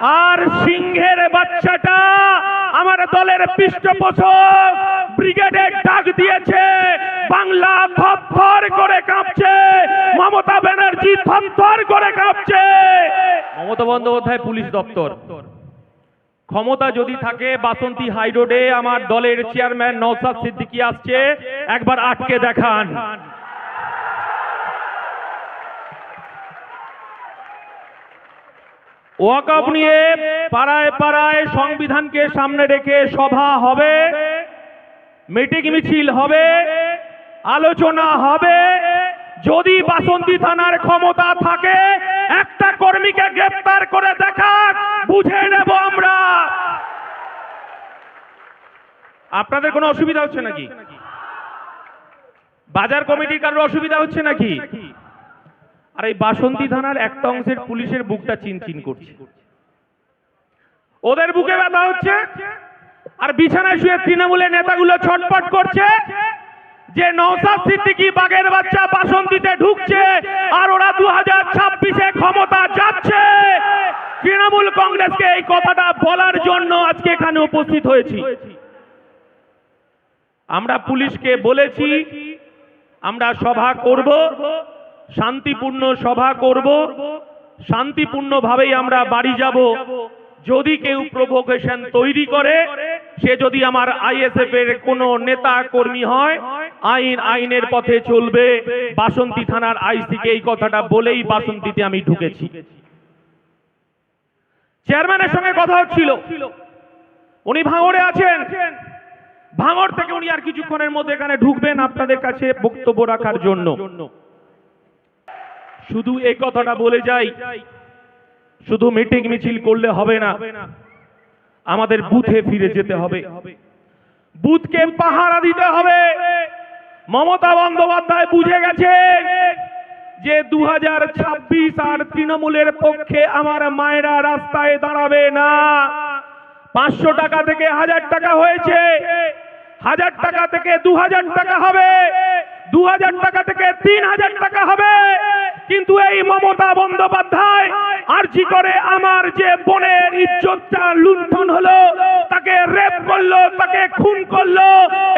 আর সিংহের বাচ্চাটা আমার দলের পৃষ্ঠপোষক ব্রিগেডের ডাক দিয়েছে। বাংলা থরথর করে কাঁপছে। মমতা ব্যানার্জি থরথর করে কাঁপছে। মমতা বন্দ্যোপাধ্যায় পুলিশ দপ্তর। ক্ষমতা যদি থাকে, বাসন্তী হাই রোডে আমার দলের চেয়ারম্যান নওসাদ সিদ্দিকী আসছে। একবার আটকে দেখান। ওয়াকআপ নিয়ে পাড়ায় পাড়ায় সংবিধানকে সামনে রেখে সভা হবে, মিটিং মিছিল হবে, আলোচনা হবে। যদি বাসন্তী থানার ক্ষমতা থাকে, একটা কর্মীকে গ্রেফতার করে দেখা বুঝে নেব আমরা। আপনাদের কোনো অসুবিধা হচ্ছে নাকি? বাজার কমিটির কারোর অসুবিধা হচ্ছে নাকি? আর এই বাসন্তী থানার একটা অংশের পুলিশের বুকটা চিনচিন করছে। ওদের বুকে ব্যথা হচ্ছে, আর বিছানায় শুয়ে তৃণমূলের নেতাগুলো ছটপট করছে যে নওসাদ সিদ্দিকী বাগের বাচ্চা বাসন্তীতে ঢুকছে আর ওরা দু হাজার ছাব্বিশে ক্ষমতা যাচ্ছে। তৃণমূল কংগ্রেসকে এই কথাটা বলার জন্য আজকে এখানে উপস্থিত হয়েছি। আমরা পুলিশকে বলেছি, আমরা সভা করব। শান্তিপূর্ণ সভা করব। শান্তিপূর্ণভাবেই আমরা বাড়ি যাব। যদি কেউ প্রভোকেশন তৈরি করে, সে যদি আমার আইএসএফ এর কোনো নেতা কর্মী হয়, আইন, আইনের পথে চলবে। বাসন্তী থানার আইসিকে এই কথাটা বলেই বাসন্তীতে আমি ঢুকেছি। চেয়ারম্যানের সঙ্গে কথা হচ্ছিল। উনি ভাঙড়ে আছেন। ভাঙড় থেকে উনি আর কিছুক্ষণের মধ্যে এখানে ঢুকবেন আপনাদের কাছে বক্তব্য রাখার জন্য। শুধু এই কথাটা বলে যাই, শুধু মিটিং মিছিল করলে হবে না, আমাদের বুথে ফিরে যেতে হবে। বুথকে পাহারা দিতে হবে। মমতা বন্দ্যোপাধ্যায় বুঝে গেছে যে দু হাজার ছাব্বিশ আর তৃণমূলের পক্ষে আমার মায়েরা রাস্তায় দাঁড়াবে না। পাঁচশো টাকা থেকে হাজার টাকা হয়েছে। হাজার টাকা থেকে দু হাজার টাকা হবে। দু হাজার টাকা থেকে তিন হাজার টাকা হবে। কিন্তু এই মমতা বন্দ্যোপাধ্যায় আরজি করে আমার যে বোনের ইজ্জতটা লুণ্ঠন হলো, তাকে রেপ করল, তাকে খুন করল,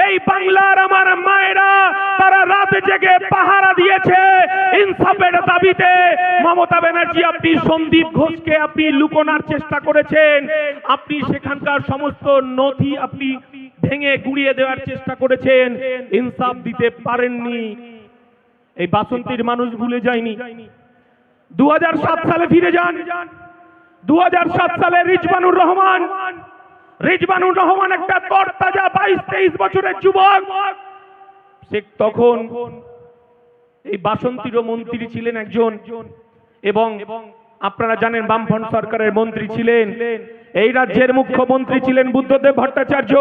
এই বাংলার আমার মায়েরা তারা রাত জেগে পাহারা দিয়েছে ইনসাফের দাবিতে। মমতা ব্যানার্জি, আপনি সন্দীপ ঘোষকে আপনি লুকোনার চেষ্টা করেছেন। আপনি সেখানকার সমস্ত নথি আপনি ভেঙে গুড়িয়ে দেওয়ার চেষ্টা করেছেন। ইনসাফ দিতে পারেননি। এই বাসন্তীর মানুষ ভুলে যায়নি। দু হাজার সাত সালে ফিরে যান। দু হাজার সাত সালে রিজবানুর রহমান। রিজবানুর রহমান একটা তরতাজা বাইশ তেইশ বছরের যুবক। সে তখন এই বাসন্তীর মন্ত্রী ছিলেন একজন। এবং আপনারা জানেন বামফ্রন্ট সরকারের মন্ত্রী ছিলেন, এই রাজ্যের মুখ্যমন্ত্রী ছিলেন বুদ্ধদেব ভট্টাচার্য,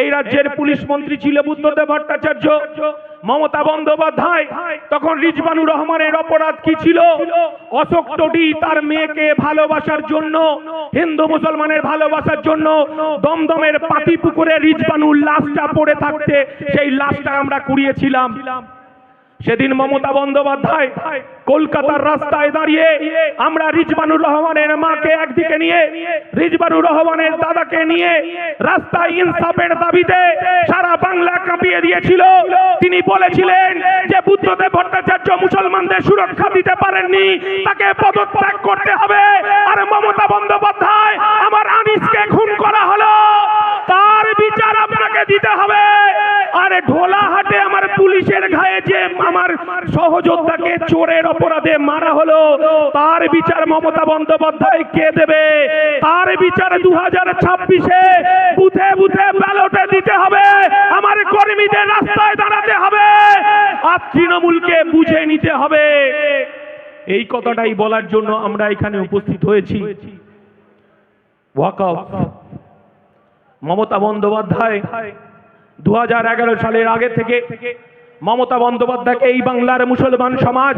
এই রাজ্যের পুলিশ মন্ত্রী ছিল বুদ্ধদেব ভট্টাচার্য, মমতা বন্দ্যোপাধ্যায়, তখন রিজবানুর রহমানের অপরাধ কি ছিল? অশোক টডি তার মেয়েকে ভালোবাসার জন্য, হিন্দু মুসলমানের ভালোবাসার জন্য দমদমের পাতি পুকুরে রিজবানুর লাশটা পড়ে থাকতে, সেই লাশটা আমরা কুড়িয়েছিলাম। সেদিন মমতা বন্দ্যোপাধ্যায় কলকাতার রাস্তায় দাঁড়িয়ে আমরা রিজবানুর রহমানের মাকে একদিকে নিয়ে, রিজবানুর রহমানের দাদাকে নিয়ে রাস্তায় ইনসাফের দাবিতে সারা বাংলা কাঁপিয়ে দিয়েছিল। তিনি বলেছিলেন যে বুদ্ধদেব ভট্টাচার্য মুসলমানদের সুরক্ষা দিতে পারেননি, তাকে পদত্যাগ করতে হবে। আর মমতা বন্দ্যোপাধ্যায়, আমার আনিসকে খুন করা হলো। তার বিচার আপনাকে দিতে হবে। আর ঢোলাহাটে আমার পুলিশের ঘায়ে যে আমার সহযোদ্ধাকে চোরের অপরাধে মারা হলো, তার বিচার মমতা বন্দ্যোপাধ্যায় কে দেবে? তার বিচার দু হাজার ছাব্বিশে বুথে বুথে ব্যালটে দিতে হবে। আমার কর্মীদের রাস্তায় দাঁড়াতে হবে। আর তৃণমূলকে বুঝে নিতে হবে। এই কথাটাই বলার জন্য আমরা এখানে উপস্থিত হয়েছি। মমতা বন্দ্যোপাধ্যায় দুহাজার এগারো সালের আগে থেকে মমতা বন্দ্যোপাধ্যায়কে এই বাংলার মুসলমান সমাজ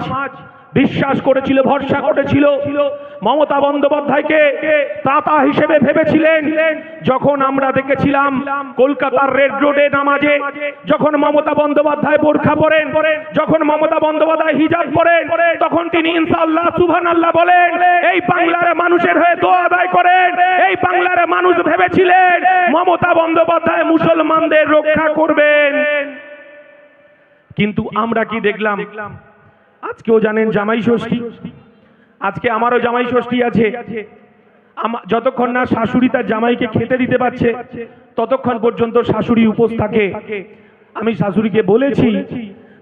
বিশ্বাস করেছিল, ভরসা করেছিল। মমতা বন্দ্যোপাধ্যায়কে তাতা হিসেবে ভেবেছিলেন। যখন আমরা দেখেছিলাম কলকাতার রেড রোডে নামাজে, যখন মমতা বন্দ্যোপাধ্যায় বোরখা পরেন, যখন মমতা বন্দ্যোপাধ্যায় হিজাব পরেন, তখন তিনি ইনশাআল্লাহ, সুবহানাল্লাহ বলেন, এই বাংলার মানুষের হয়ে দোয়া আদায় করেন। মানুষ ভেবেছিলেন মমতা বন্দ্যোপাধ্যায় মুসলমানদের রক্ষা করবেন। কিন্তু আমরা কি দেখলাম? আজকেও জানেন জামাই ষষ্ঠী। আজকে আমারও জামাই ষষ্ঠী আছে। যতক্ষণ না শাশুড়ি তার জামাইকে খেতে দিতে পারছে, ততক্ষণ পর্যন্ত শাশুড়ি উপোস থাকে। আমি শাশুড়িকে বলেছি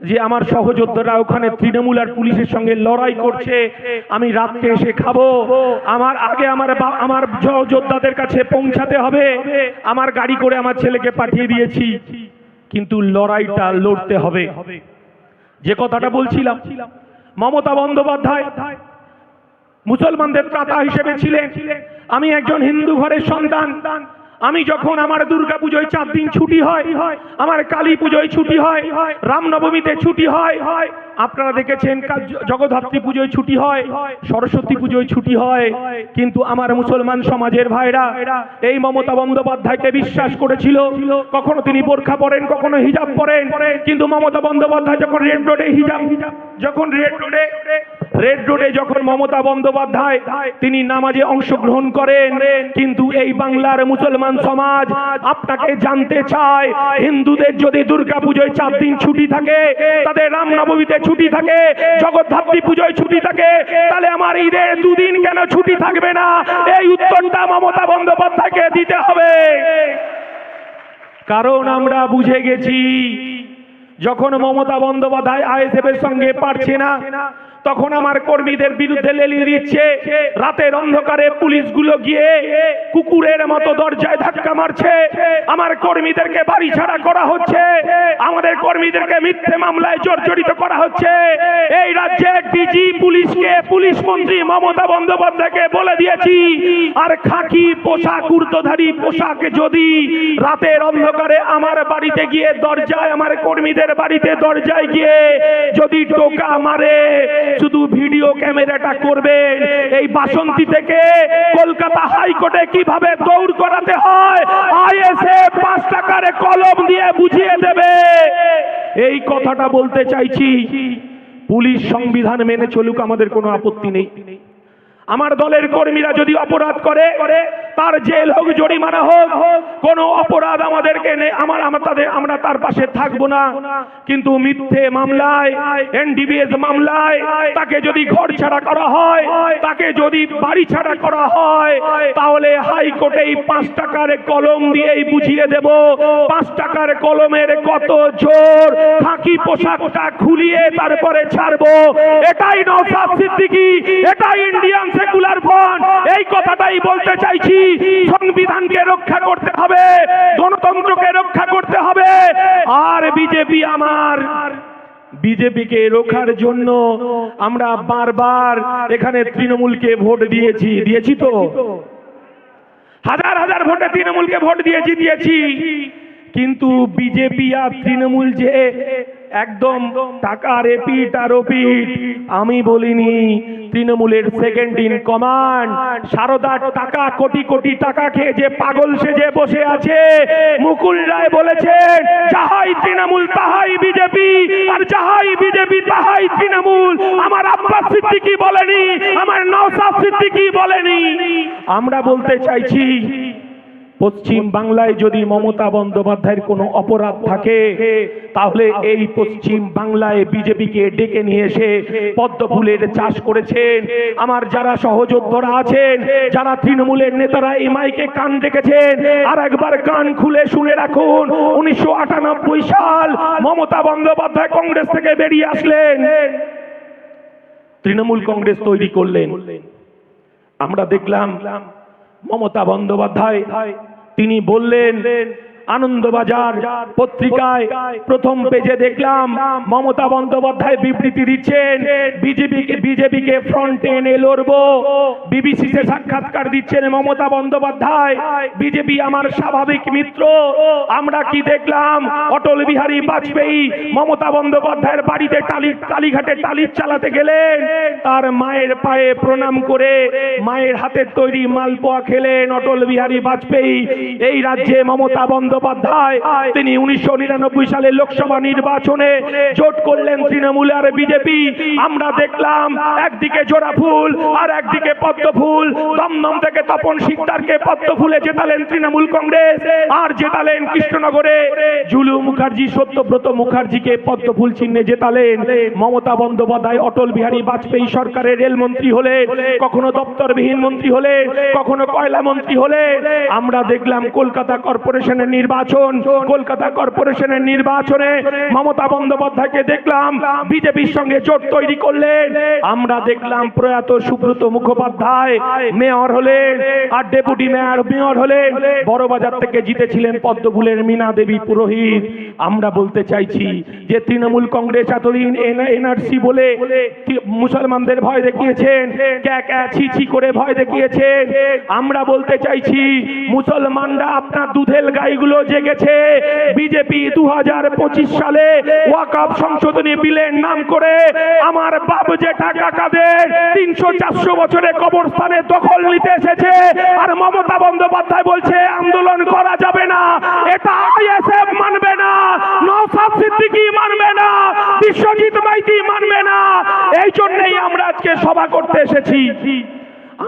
যে আমার সহযোদ্ধারা ওখানে তৃণমূল আর পুলিশের সঙ্গে লড়াই করছে, আমি রাত্রে এসে খাব। আমার আগে আমার আমার সহযোদ্ধাদের কাছে পৌঁছাতে হবে। আমার গাড়ি করে আমার ছেলেকে পাঠিয়ে দিয়েছি। কিন্তু লড়াইটা লড়তে হবে। যে কথাটা বলছিলাম, মমতা বন্দ্যোপাধ্যায় মুসলমানদের প্রাতা হিসেবে ছিলেন। আমি একজন হিন্দু ঘরের সন্তান। আমি যখন আমার দুর্গা পুজোয় চার দিন ছুটি হয়, আমার কালী পুজোয় ছুটি হয়, রামনবমীতে ছুটি হয়, আপনারা দেখেছেন জগদ্ধাত্রী পুজোয় ছুটি হয়, সরস্বতী পুজোয় ছুটি হয়, কিন্তু আমার মুসলমান সমাজের ভাইরা এই মমতা বন্দ্যোপাধ্যায়কে বিশ্বাস করেছিল, কখনো তিনি বোরখা পরেন, কখনো হিজাব পরেন, কিন্তু মমতা বন্দ্যোপাধ্যায় যখন রেড রোডে হিজাব, যখন রেড রোডে রেড রোডে যখন মমতা বন্দ্যোপাধ্যায়, তিনি নামাজে অংশগ্রহণ করেন, কিন্তু এই বাংলার মুসলমান সমাজ আপনাকে জানতে চায়। হিন্দুদের যদি দুর্গা পুজোয় চার দিন ছুটি থাকে, তাদের রামনবমীতে ছুটি থাকে, জগদ্ধাত্রী পুজোয় ছুটি থাকে, তাহলে আমার ঈদের দুদিন কেন ছুটি থাকবে না? এই উত্তরটা মমতা বন্দ্যোপাধ্যায়কে দিতে হবে। কারণ আমরা বুঝে গেছি, যখন মমতা বন্দ্যোপাধ্যায় আইএসএফ এর সঙ্গে পারছে না তখন আমার কর্মীদের বিরুদ্ধে লেলিয়ে দিচ্ছে। রাতের অন্ধকারে পুলিশগুলো গিয়ে কুকুরের মতো দরজায় ধাক্কা মারছে। আমার কর্মীদেরকে বাড়ি ছাড়া করা হচ্ছে। আমাদের কর্মীদেরকে মিথ্যে মামলায় জর্জরিত করা হচ্ছে। এই রাজ্যে ডিজি পুলিশকে, পুলিশ মন্ত্রী মমতা বন্দ্যোপাধ্যায়কে বলে দিয়েছি, আর খাকি পোশাক, উর্দধারী পোশাক যদি রাতের অন্ধকারে আমার বাড়িতে গিয়ে দরজায়, আমার কর্মীদের বাড়িতে দরজায় গিয়ে যদি টোকা মারে শুধু ভিডিও ক্যামেরাটা করবেন। এই বাসন্তী থেকে কলকাতা হাইকোর্টে কীভাবে দৌড় করাতে হয় আইএসএ পাঁচ টাকার কলম দিয়ে বুঝিয়ে দেবে। এই কথাটা বলতে চাইছি, পুলিশ সংবিধান মেনে চলুক, আমাদের কোনো আপত্তি নেই। আমার দলের কর্মীরা যদি অপরাধ করে তার জেল হোক, জরিমানা হোক, কোনো অপরাধ আমাদেরকে আমার আমরা তাদের আমরা তার পাশে থাকব না। কিন্তু মিথ্যে মামলায় এনডিবিএস মামলায়, তাকে যদি ঘর ছাড়া করা হয়, তাকে যদি বাড়ি ছাড়া করা হয়, তাহলে হাইকোর্টে এই পাঁচ টাকার কলম দিয়েই বুঝিয়ে দেব, পাঁচ টাকার কলমের কত জোর, খাকি পোশাকটা খুলিয়ে তারপরে ছাড়বো। এটাই নৌসাদ সিদ্দিকি, এটাই ইন্ডিয়ান সেকুলার ফ্রন্ট। এই কথাটাই বলতে চাইছি। সংবিধানকে রক্ষা করতে হবে। গণতন্ত্রকে রক্ষা করতে হবে। আর বিজেপি আমার। বিজেপিকে রক্ষার জন্য আমরা বারবার এখানে তৃণমূলকে ভোট দিয়েছি। দিয়েছি তো? হাজার হাজার ভোটে তৃণমূলকে ভোট দিয়েছি দিয়েছি। কিন্তু বিজেপি আর তৃণমূল যে একদম টাকা রেপিট আর আমি বলিনি তৃণমূলের সেকেন্ড ইন কমান্ড সারদার টাকা, কোটি কোটি টাকা খেয়ে যে পাগল সেজে বসে আছে। মুকুল রায় বলেছেন, যাহাই তৃণমূল, তাহাই বিজেপি। আর যাহাই বিজেপি, তাহাই তৃণমূল। আমার আব্বাস সিদ্দিকি বলেনি, আমার নওসাদ সিদ্দিকি বলেনি। আমরা বলতে চাইছি পশ্চিম বাংলায় যদি মমতা বন্দ্যোপাধ্যায়ের কোনো অপরাধ থাকে, তাহলে এই পশ্চিম বাংলায় বিজেপিকে ডেকে নিয়ে এসে পদ্ম ফুলের চাষ করেছেন। আমার যারা সহযোদ্ধারা আছেন, যারা তৃণমূলের নেতারা এই মাইকে কান ডেকেছেন আর একবার কান খুলে শুনে রাখুন, উনিশশো আটানব্বই সাল মমতা বন্দ্যোপাধ্যায় কংগ্রেস থেকে বেরিয়ে আসলেন। তৃণমূল কংগ্রেস তৈরি করলেন। আমরা দেখলাম মমতা বন্দ্যোপাধ্যায় তিনি বললেন আনন্দবাজার পত্রিকায় প্রথম পেজে দেখলাম মমতা বন্দ্যোপাধ্যায় বিবৃতি দিচ্ছেন, বিজেপিকে বিজেপিকে ফ্রন্টে এনে লড়বো। বিবিসিতে সাক্ষাৎকার দিচ্ছেন মমতা বন্দ্যোপাধ্যায়। বিজেপি আমার স্বাভাবিক মিত্র। আমরা কি দেখলাম? অটল বিহারী বাজপেয়ী মমতা বন্দ্যোপাধ্যায়ের বাড়িতে টালি কালীঘাটে টালির চালাতে গেলেন। তার মায়ের পায়ে প্রণাম করে মায়ের হাতের তৈরি মালপোয়া খেলেন অটল বিহারী বাজপেয়ী। এই রাজ্যে মমতা বন্দ্যোপাধ্যায় তিনি উনিশশো নিরানব্বই সালে লোকসভা নির্বাচনে জোট করলেন তৃণমূল আর বিজেপি। আমরা দেখলাম একদিকে জোড়া ফুল আর একদিকে পদ্ম ফুল। দমদম থেকে তপন শিকদারকে পদ্ম ফুলে জেতালেন তৃণমূল কংগ্রেস আর জেতালেন কৃষ্ণনগরে। জুলু মুখার্জি, সত্যব্রত মুখার্জিকে পদ্ম ফুল চিহ্নে জেতালেন। মমতা বন্দ্যোপাধ্যায়, অটল বিহারী বাজপেয়ী সরকারের রেলমন্ত্রী হলে কখনো দপ্তরবিহীন মন্ত্রী হলে কখনো কয়লা মন্ত্রী হলে আমরা দেখলাম কলকাতা কর্পোরেশনের নির্বাচন কলকাতা কর্পোরেশনের নির্বাচনে মমতা বন্দ্যোপাধ্যায়কে দেখলাম বিজেপির সঙ্গে জোট তৈরি করলেন। আমরা দেখলাম প্রয়াত সুব্রত মুখোপাধ্যায় মেয়র হলেন আর ডেপুটি মেয়র মেয়র হলেন। বড়বাজার থেকে জিতেছিলেন পদ্মফুলের মিনা দেবী পুরোহিত। আমরা বলতে চাইছি যে তৃণমূল কংগ্রেস এতদিন এনআরসি বলে মুসলমানদের ভয় দেখিয়েছেন। ছি করে ভয় দেখিয়েছেন। আমরা বলতে চাইছি, মুসলমানরা আপনার দুধেল গাইগুলো জেগেছে। বিজেপি দু হাজার পঁচিশ সালে ওয়াকাপ সংশোধনী বিলের নাম করে আমার বাবু জেঠা কাকাদের তিনশো চারশো বছরে কবরস্থানে দখল নিতে এসেছে। আর মমতা বন্দ্যোপাধ্যায় বলছে, আন্দোলন করা যাবে না। এটা আইএসএফ মানবে না নওসাদ সিদ্দিকী মানবে না? বিশ্বজিৎ মাইতি মানবে না। এই জন্যই আমরা আজকে সভা করতে এসেছি।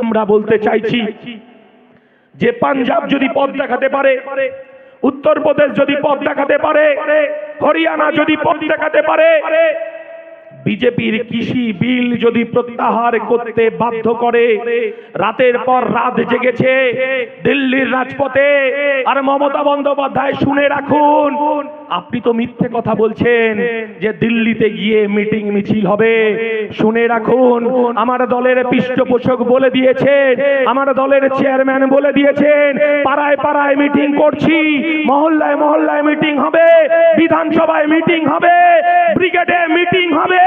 আমরা বলতে চাইছি যে পাঞ্জাব যদি পথ দেখাতে পারে, উত্তরপ্রদেশ যদি পথ দেখাতে পারে, হরিয়ানা যদি পথ দেখাতে পারে, বিজেপির কৃষি বিল যদি প্রত্যাহার করতে বাধ্য করে, রাতের পর রাত জেগেছে, দিল্লির রাজপথে। আর মমতা বন্দ্যোপাধ্যায় শুনে রাখুন আপনি তো মিথ্যে কথা বলছেন যে দিল্লিতে গিয়ে মিটিং মিছিল হবে। শুনে রাখুন, আমার দলের পৃষ্ঠপোষক বলে দিয়েছেন, আমার দলের চেয়ারম্যান বলে দিয়েছেন, পাড়ায় পাড়ায় মিটিং করছি, মহল্লায় মহল্লায় মিটিং হবে, বিধানসভায় মিটিং হবে, ব্রিগেডে মিটিং হবে,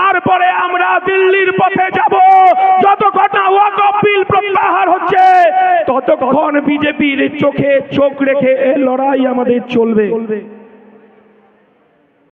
তারপরে আমরা দিল্লির পথে যাব। যতক্ষণ না ওয়াকফ বিল প্রত্যাহার হচ্ছে, ততক্ষণ বিজেপির চোখে চোখ রেখে লড়াই আমাদের চলবে।